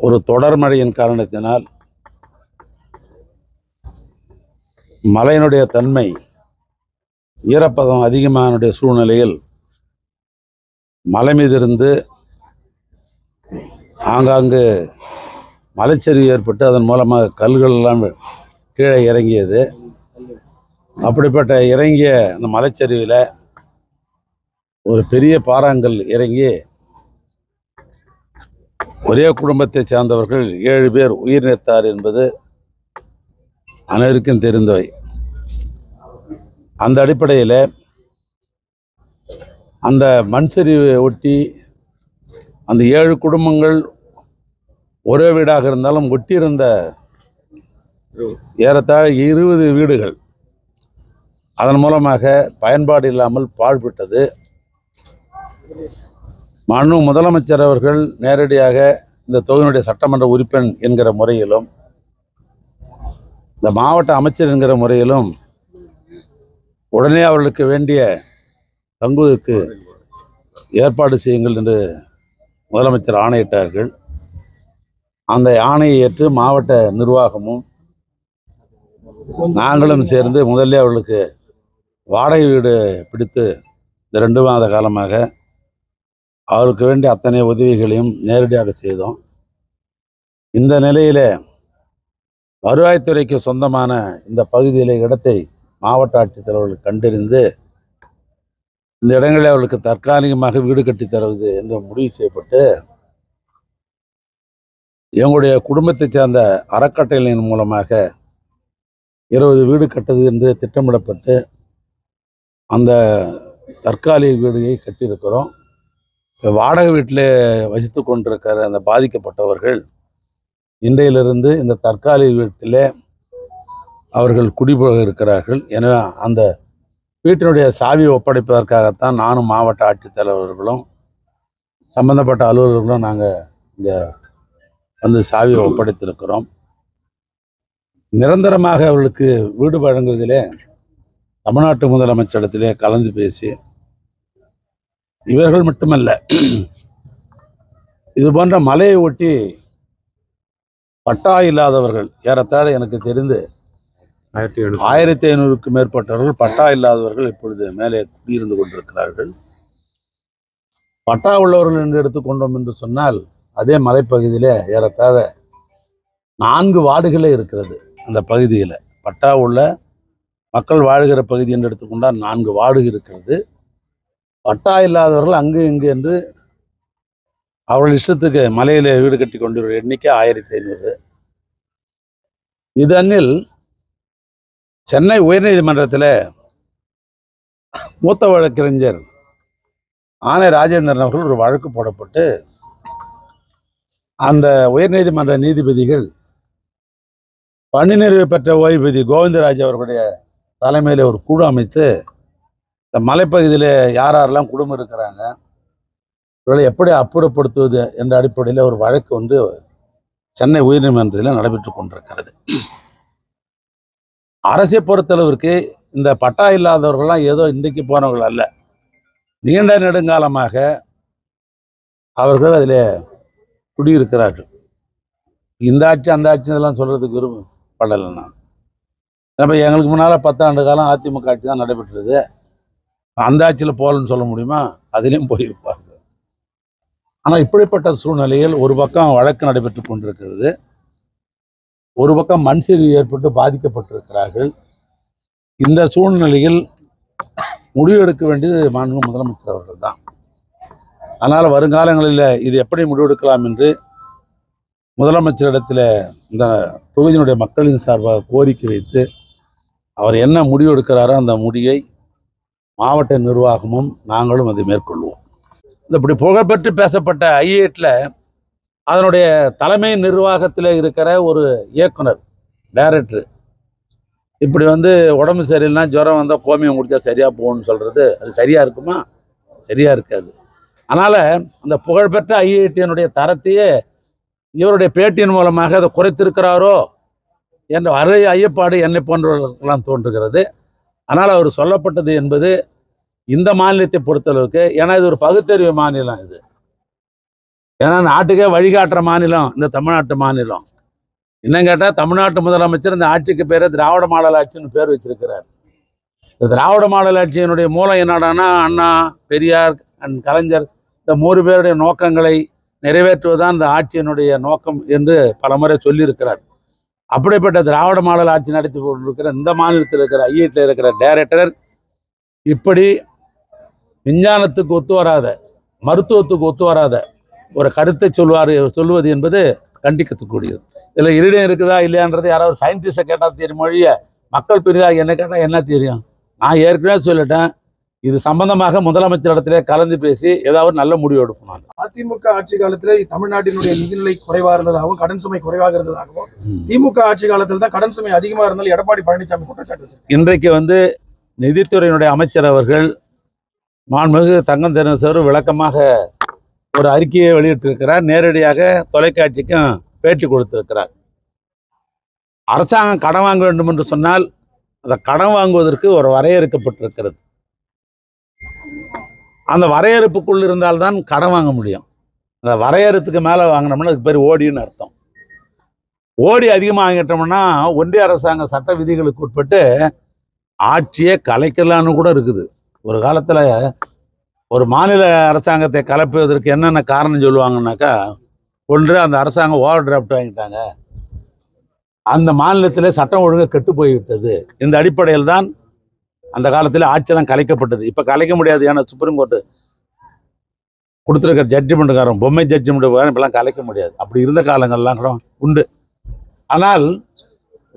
ஒரு தொடர் மழையின் காரணத்தினால் மழையினுடைய தன்மை ஈரப்பதம் அதிகமானுடைய சூழ்நிலையில் மலை மீதிருந்து ஆங்காங்கு மலைச்சரிவு ஏற்பட்டு அதன் மூலமாக கல்கள் எல்லாம் கீழே இறங்கியது. அப்படிப்பட்ட இறங்கிய அந்த மலைச்சரிவில் ஒரு பெரிய பாறாங்கல் இறங்கி ஒரே குடும்பத்தைச் சேர்ந்தவர்கள் ஏழு பேர் உயிர் நிறுத்தார் என்பது அனைவருக்கும் தெரிந்தவை. அந்த அடிப்படையில் அந்த மண் சரிவை ஒட்டி அந்த ஏழு குடும்பங்கள் ஒரே வீடாக இருந்தாலும் ஒட்டியிருந்த ஏறத்தாழ இருபது வீடுகள் அதன் மூலமாக பயன்பாடு இல்லாமல் பாழ்பட்டது. மனு முதலமைச்சர் அவர்கள் நேரடியாக இந்த தொகுதியினுடைய சட்டமன்ற உறுப்பினர் என்கிற முறையிலும் இந்த மாவட்ட அமைச்சர் என்கிற முறையிலும் உடனே அவர்களுக்கு வேண்டிய தங்குவதற்கு ஏற்பாடு செய்யுங்கள் என்று முதலமைச்சர் ஆணையிட்டார்கள். அந்த ஆணையை ஏற்று மாவட்ட நிர்வாகமும் நாங்களும் சேர்ந்து முதல்ல அவர்களுக்கு வாடகை வீடு பிடித்து இந்த ரெண்டு மாத காலமாக அவருக்கு வேண்டிய அத்தனை உதவிகளையும் நேரடியாக செய்தோம். இந்த நிலையில் வருவாய்த்துறைக்கு சொந்தமான இந்த பகுதியில் இடத்தை மாவட்ட ஆட்சித்தலைவர்கள் கண்டறிந்து இந்த இடங்களில் அவர்களுக்கு தற்காலிகமாக வீடு கட்டி தருவது என்று முடிவு செய்யப்பட்டு எங்களுடைய குடும்பத்தைச் சேர்ந்த அறக்கட்டளையின் மூலமாக இருபது வீடு கட்டது என்று திட்டமிடப்பட்டு அந்த தற்காலிக வீடுகளை கட்டியிருக்கிறோம். வாடகை வீட்டில் வசித்து கொண்டிருக்கிற அந்த பாதிக்கப்பட்டவர்கள் இன்றையிலிருந்து இந்த தற்காலிக வீட்டில் அவர்கள் குடிபோக இருக்கிறார்கள். எனவே அந்த வீட்டினுடைய சாவி ஒப்படைப்பதற்காகத்தான் நானும் மாவட்ட ஆட்சித்தலைவர்களும் சம்பந்தப்பட்ட அலுவலர்களும் நாங்கள் இந்த வந்து சாவியை ஒப்படைத்திருக்கிறோம். நிரந்தரமாக அவர்களுக்கு வீடு வழங்குவதிலே தமிழ்நாட்டு முதலமைச்சரிடத்திலே கலந்து பேசி இவர்கள் மட்டுமல்ல. இது போன்ற மலையை ஒட்டி பட்டா இல்லாதவர்கள் ஏறத்தாழ எனக்கு தெரிந்து ஆயிரத்தி எழுநூறு. ஆயிரத்தி ஐநூறுக்கும் மேற்பட்டவர்கள் பட்டா இல்லாதவர்கள் இப்பொழுது மேலே குடியிருந்து கொண்டிருக்கிறார்கள். பட்டா உள்ளவர்கள் என்று எடுத்துக்கொண்டோம் என்று சொன்னால் அதே மலைப்பகுதியிலே ஏறத்தாழ நான்கு வார்டுகளே இருக்கிறது அந்த பகுதியில். பட்டா உள்ள மக்கள் வாழ்கிற பகுதி என்று எடுத்துக்கொண்டால் நான்கு வார்டு இருக்கிறது. பட்டா இல்லாதவர்கள் அங்கு இங்கு என்று அவர்கள் இஷ்டத்துக்கு மலையில் வீடு கட்டி கொண்டிருக்கிற எண்ணிக்கை ஆயிரத்தி ஐநூறு. இதனில் சென்னை உயர்நீதிமன்றத்தில் மூத்த வழக்கறிஞர் ஆனை ராஜேந்திரன் அவர்கள் ஒரு வழக்கு போடப்பட்டு அந்த உயர்நீதிமன்ற நீதிபதிகள் பணி நிறைவு பெற்ற ஓய்வுபதி கோவிந்தராஜ் அவர்களுடைய தலைமையில் ஒரு குழு அமைத்து இந்த மலைப்பகுதியில் யார் யாரெல்லாம் குடும்பம் இருக்கிறாங்க இவர்களை எப்படி அப்புறப்படுத்துவது என்ற அடிப்படையில் ஒரு வழக்கு வந்து சென்னை உயர்நீதிமன்றத்தில் நடைபெற்று கொண்டிருக்கிறது. அரசை பொறுத்தளவிற்கு இந்த பட்டா இல்லாதவர்கள்லாம் ஏதோ இன்றைக்கு போனவர்கள் அல்ல. நீண்ட நெடுங்காலமாக அவர்கள் அதில் குடியிருக்கிறார்கள். இந்த ஆட்சி அந்த ஆட்சி இதெல்லாம் சொல்றதுக்கு விரும்பப்படலை நான். நம்ம எங்களுக்கு முன்னால் பத்தாண்டு காலம் அதிமுக ஆட்சி தான் நடைபெற்றது. அந்த ஆட்சியில் போகலன்னு சொல்ல முடியுமா? அதிலையும் போயிருப்பார்கள் ஆனால் இப்படிப்பட்ட சூழ்நிலையில் ஒரு பக்கம் வழக்கு நடைபெற்று கொண்டிருக்கிறது. ஒரு பக்கம் மண் சரிவு ஏற்பட்டு பாதிக்கப்பட்டிருக்கிறார்கள். இந்த சூழ்நிலையில் முடிவெடுக்க வேண்டியது மாண்பு முதலமைச்சர் அவர்கள் தான் அதனால் வருங்காலங்களில் இது எப்படி முடிவெடுக்கலாம் என்று முதலமைச்சரிடத்தில் இந்த தொகுதியினுடைய மக்களின் சார்பாக கோரிக்கை வைத்து அவர் என்ன முடிவு எடுக்கிறாரோ அந்த முடியை மாவட்ட நிர்வாகமும் நாங்களும் அதை மேற்கொள்வோம். இந்த இப்படி புகழ்பெற்று பேசப்பட்ட ஐஏட்டில் அதனுடைய தலைமை நிர்வாகத்தில் இருக்கிற ஒரு இயக்குனர் டைரக்டர். இப்படி வந்து உடம்பு சரியில்லைனா ஜுரம் வந்தால் கோமியம் குடித்தா சரியாக போகும்னு சொல்கிறது அது சரியாக இருக்குமா? சரியாக இருக்காது. அதனால் அந்த புகழ்பெற்ற ஐஐடியினுடைய தரத்தையே இவருடைய பேட்டியின் மூலமாக அதை குறைத்திருக்கிறாரோ என்ற அரை ஐயப்பாடு என்னை போன்றவர்களுக்கெல்லாம் தோன்றுகிறது. ஆனால் அவர் சொல்லப்பட்டது என்பது இந்த மாநிலத்தை பொறுத்தளவுக்கு ஏன்னா இது ஒரு பகுத்தறிவு மாநிலம் இது. ஏன்னா நாட்டுக்கே வழிகாட்டுற மாநிலம் இந்த தமிழ்நாட்டு மாநிலம். இன்னும் கேட்டால் தமிழ்நாட்டு முதலமைச்சர் இந்த ஆட்சிக்கு பேர் திராவிட மாடல் ஆட்சின்னு பேர் வச்சிருக்கிறார். இந்த திராவிட மாடல் ஆட்சியினுடைய மூலம் என்னடான்னா அண்ணா பெரியார் அண்ட் கலைஞர் இந்த மூன்று பேருடைய நோக்கங்களை நிறைவேற்றுவதுதான் இந்த ஆட்சியினுடைய நோக்கம் என்று பலமுறை சொல்லியிருக்கிறார். அப்படிப்பட்ட திராவிட மாடல் ஆட்சி நடத்தி கொண்டிருக்கிற இந்த மாநிலத்தில் இருக்கிற ஐஐடியில் இருக்கிற டைரக்டர் இப்படி விஞ்ஞானத்துக்கு ஒத்து வராத மருத்துவத்துக்கு ஒத்து வராத ஒரு கருத்தை சொல்வார் சொல்லுவது என்பது கண்டிக்கத்துக்கூடியது இதில் இருடம் இருக்குதா இல்லையான்றது யாராவது சயின்டிஸ்டை கேட்டால் தெரியும் மொழிய மக்கள் பெரிதாக என்ன கேட்டால் என்ன தெரியும்? நான் ஏற்கனவே சொல்லிட்டேன் இது சம்பந்தமாக முதலமைச்சர் இடத்துல கலந்து பேசி ஏதாவது நல்ல முடிவு எடுக்கணும். அதிமுக ஆட்சி காலத்துல தமிழ்நாட்டினுடைய நிதிநிலை குறைவா இருந்ததாகவும் கடன் சுமை குறைவாக இருந்ததாகவும் திமுக ஆட்சி காலத்தில் தான் கடன் சுமை அதிகமா இருந்தாலும் எடப்பாடி பழனிசாமி குற்றச்சாட்டு. இன்றைக்கு வந்து நிதித்துறையினுடைய அமைச்சர் அவர்கள் மாண்புமிகு தங்கம் தென்னசர் விளக்கமாக ஒரு அறிக்கையை வெளியிட்டிருக்கிறார் நேரடியாக தொலைக்காட்சிக்கும் பேட்டி கொடுத்திருக்கிறார் அரசாங்கம் கடன் வாங்க வேண்டும் என்று சொன்னால் அந்த கடன் வாங்குவதற்கு ஒரு வரையறுக்கப்பட்டிருக்கிறது அந்த வரையறுப்புக்குள் இருந்தால்தான் கடன் வாங்க முடியும். அந்த வரையறுத்துக்கு மேலே வாங்கினோம்னா அதுக்கு பேர் ஓடின்னு அர்த்தம். ஓடி அதிகமாக வாங்கிட்டோம்னா ஒன்றிய அரசாங்க சட்ட விதிகளுக்கு உட்பட்டு ஆட்சியை கலைக்கலான்னு கூட இருக்குது. ஒரு காலத்தில் ஒரு மாநில அரசாங்கத்தை கலைப்பதற்கு என்னென்ன காரணம் சொல்லுவாங்கன்னாக்கா ஒன்று அந்த அரசாங்கம் ஓவர் டிராஃப்ட் வாங்கிட்டாங்க. அந்த மாநிலத்தில் சட்டம் ஒழுங்கு கெட்டு போய்விட்டது. இந்த அடிப்படையில் தான் அந்த காலத்தில் ஆட்சியெல்லாம் கலைக்கப்பட்டது. இப்போ கலைக்க முடியாது. ஏன்னா சுப்ரீம் கோர்ட்டு கொடுத்துருக்க ஜட்ஜ்மெண்ட்டுக்காரன் பொம்மை ஜட்ஜ்மெண்ட்டு இப்பெல்லாம் கலைக்க முடியாது. அப்படி இருந்த காலங்கள்லாம் கூட உண்டு. ஆனால்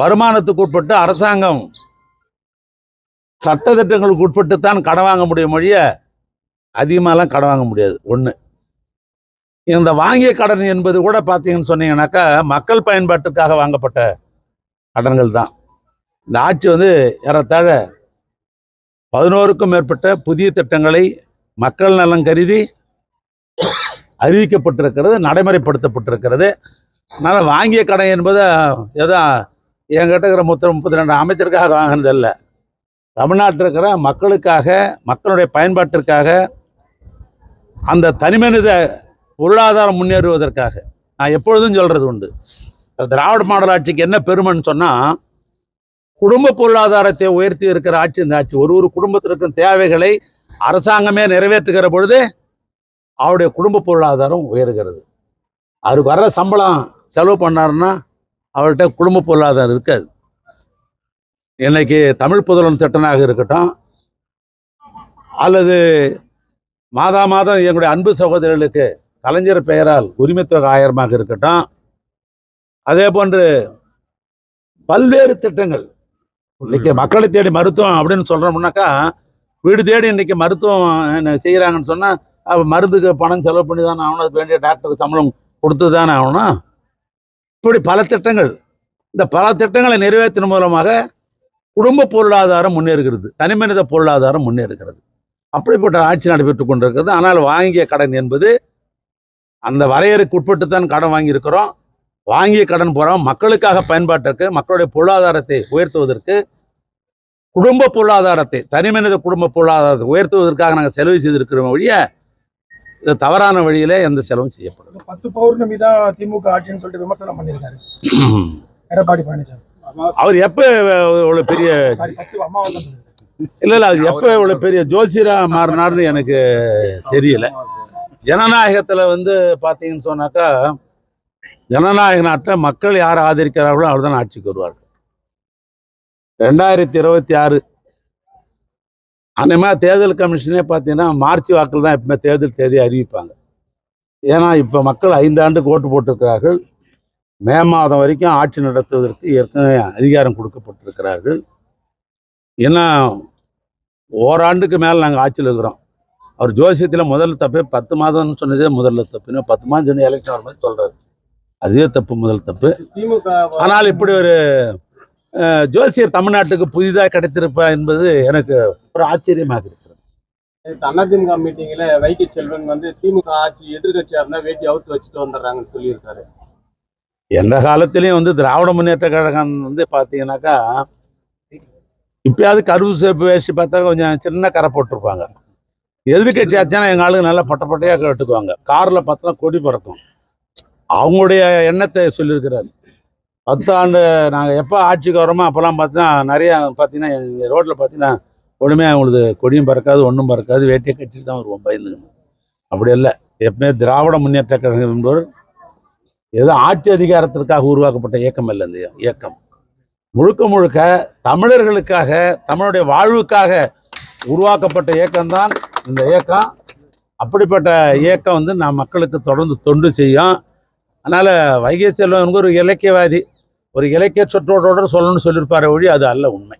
வருமானத்துக்கு உட்பட்டு அரசாங்கம் சட்டத்திட்டங்களுக்கு உட்பட்டு தான் கடன் வாங்க முடியும் மொழிய அதிகமாகலாம் கடன் வாங்க முடியாது. ஒன்று இந்த வாங்கிய கடன் என்பது கூட பார்த்தீங்கன்னு சொன்னீங்கன்னாக்கா மக்கள் பயன்பாட்டுக்காக வாங்கப்பட்ட கடன்கள் தான். இந்த ஆட்சி வந்து ஏறத்தாழ பதினோருக்கும் மேற்பட்ட புதிய திட்டங்களை மக்கள் நலன் கருதி அறிவிக்கப்பட்டிருக்கிறது நடைமுறைப்படுத்தப்பட்டிருக்கிறது. அதனால் வாங்கிய கடன் என்பது ஏதோ என்கிட்ட இருக்கிற மொத்தம் முப்பத்தி ரெண்டு அமைச்சருக்காக வாங்கினதல்ல தமிழ்நாட்டில் இருக்கிற மக்களுக்காக மக்களுடைய பயன்பாட்டிற்காக அந்த தனிமனித பொருளாதாரம் முன்னேறுவதற்காக. நான் எப்பொழுதும் சொல்கிறது உண்டு. திராவிட மாடல் ஆட்சிக்கு என்ன பெருமைன்னு சொன்னால் குடும்ப பொருளாதாரத்தை உயர்த்தி இருக்கிற ஆட்சி இந்த ஆட்சி. ஒரு ஒரு குடும்பத்திற்கும் தேவைகளை அரசாங்கமே நிறைவேற்றுகிற பொழுது அவருடைய குடும்ப பொருளாதாரம் உயர்கிறது. அவருக்கு வர்ற சம்பளம் செலவு பண்ணாருன்னா அவர்கிட்ட குடும்ப பொருளாதாரம் இருக்காது. இன்னைக்கு தமிழ் புதலன் திட்டனாக இருக்கட்டும் அல்லது மாதா மாதம் எங்களுடைய அன்பு சகோதரர்களுக்கு கலைஞர் பெயரால் உரிமைத்தொகை ஆயிரமாக இருக்கட்டும் அதே போன்று பல்வேறு திட்டங்கள் இன்னைக்கு மக்களை தேடி மருத்துவம் அப்படின்னு சொல்றோம்னாக்கா வீடு தேடி இன்னைக்கு மருத்துவம் என்ன செய்கிறாங்கன்னு சொன்னால் அவ மருந்துக்கு பணம் செலவு பண்ணி தானே ஆகணும் அதுக்கு வேண்டிய டாக்டருக்கு சம்பளம் கொடுத்து தானே ஆகணும். இப்படி பல திட்டங்கள் இந்த பல திட்டங்களை நிறைவேற்றின மூலமாக குடும்ப பொருளாதாரம் முன்னேறுகிறது. தனிமனித பொருளாதாரம் முன்னேறுகிறது. அப்படிப்பட்ட ஆட்சி நடைபெற்று கொண்டிருக்கிறது. ஆனால் வாங்கிய கடன் என்பது அந்த வரையறைக்கு உட்பட்டு தான் கடன் வாங்கியிருக்கிறோம். வாங்கிய கடன் போகிறோம் மக்களுக்காக பயன்பாட்டிற்கு மக்களுடைய பொருளாதாரத்தை உயர்த்துவதற்கு குடும்ப பொருளாதாரத்தை தனிமனித குடும்ப பொருளாதாரத்தை உயர்த்துவதற்காக நாங்கள் செலவு செய்திருக்கிறோம் ஒழிய இது தவறான வழியிலே எந்த செலவும் செய்யப்படும் பத்து பௌர்ணமி தான் திமுக ஆட்சின்னு சொல்லிட்டு விமர்சனம் பண்ணியிருக்காரு. எடப்பாடி பழனிசாமி. அவர் எப்போ இவ்வளோ பெரிய. இல்லை இல்லை அது எப்போ இவ்வளோ பெரிய ஜோசியரா மாறினார்னு எனக்கு தெரியல. ஜனநாயகத்தில் வந்து பார்த்தீங்கன்னு சொன்னாக்கா ஜனநாயக நாட்டில் மக்கள் யார் ஆதரிக்கிறார்களோ அவர் தான் ஆட்சிக்கு வருவார்கள். ரெண்டாயிரத்தி இருபத்தி ஆறு அந்தமாதிரி தேர்தல் கமிஷனே பார்த்தீங்கன்னா மார்ச் வாக்கில் தான் எப்பவுமே தேர்தல் தேதி அறிவிப்பாங்க. ஏன்னா இப்போ மக்கள் ஐந்தாண்டுக்கு ஓட்டு போட்டிருக்கிறார்கள். மே மாதம் வரைக்கும் ஆட்சி நடத்துவதற்கு ஏற்கனவே அதிகாரம் கொடுக்கப்பட்டிருக்கிறார்கள். ஏன்னா ஓராண்டுக்கு மேலே நாங்கள் ஆட்சியில் இருக்கிறோம். அவர் ஜோசியத்தில் முதல் தப்பே பத்து மாதம்னு சொன்னதே முதல்ல தப்புன்னு பத்து மாதம் சொன்ன எலெக்ஷன் வர மாதிரி சொல்கிறாரு அதுவே தப்பு முதல் தப்பு. திமுக ஆனால் இப்படி ஒரு ஜோசியர் தமிழ்நாட்டுக்கு புதிதாக கிடைத்திருப்பா என்பது எனக்கு ஒரு ஆச்சரியமாக இருக்கிறது. அதிமுக மீட்டிங்ல வைகை செல்வன் வந்து திமுக ஆட்சி எதிர்கட்சியா இருந்தா வேட்டி அவுத்து வச்சுட்டு வந்துடுறாங்கன்னு சொல்லியிருக்காரு. எந்த காலத்திலையும் வந்து திராவிட முன்னேற்ற கழகம் வந்து பார்த்தீங்கன்னாக்கா இப்பயாவது கருவு சேப்பு வேஷ்டி பார்த்தா கொஞ்சம் சின்ன கரை போட்டிருப்பாங்க. எதிர்கட்சி ஆச்சுன்னா எங்கள் ஆளுங்க நல்லா பட்ட பட்டையாக கட்டுக்குவாங்க. காரில் பார்த்தா கொடி பறக்கும். அவங்களுடைய எண்ணத்தை சொல்லியிருக்கிறார். பத்து ஆண்டு நாங்கள் எப்போ ஆட்சிக்கு வரோமோ அப்போல்லாம் பார்த்தீங்கன்னா நிறையா பார்த்தீங்கன்னா எங்கள் ரோட்டில் பார்த்தீங்கன்னா ஒன்றுமே அவங்களுக்கு கொடியும் பறக்காது ஒன்றும் பறக்காது வேட்டியை கட்டிட்டு தான் வருவோம் பயந்துங்க அப்படி இல்லை எப்பவுமே திராவிட முன்னேற்ற கழகம் என்பவர் ஏதோ ஆட்சி அதிகாரத்திற்காக உருவாக்கப்பட்ட இயக்கம் அல்ல இந்த இயக்கம். முழுக்க முழுக்க தமிழர்களுக்காக தமிழுடைய வாழ்வுக்காக உருவாக்கப்பட்ட இயக்கம்தான் இந்த இயக்கம். அப்படிப்பட்ட இயக்கம் வந்து நான் மக்களுக்கு தொடர்ந்து தொண்டு செய்யும். அதனால் வைகை செல்வன் ஒரு இலக்கியவாதி ஒரு இலக்கிய சொற்றோடோடு சொல்லணும்னு சொல்லியிருப்பாரே ஒழி அது அல்ல உண்மை.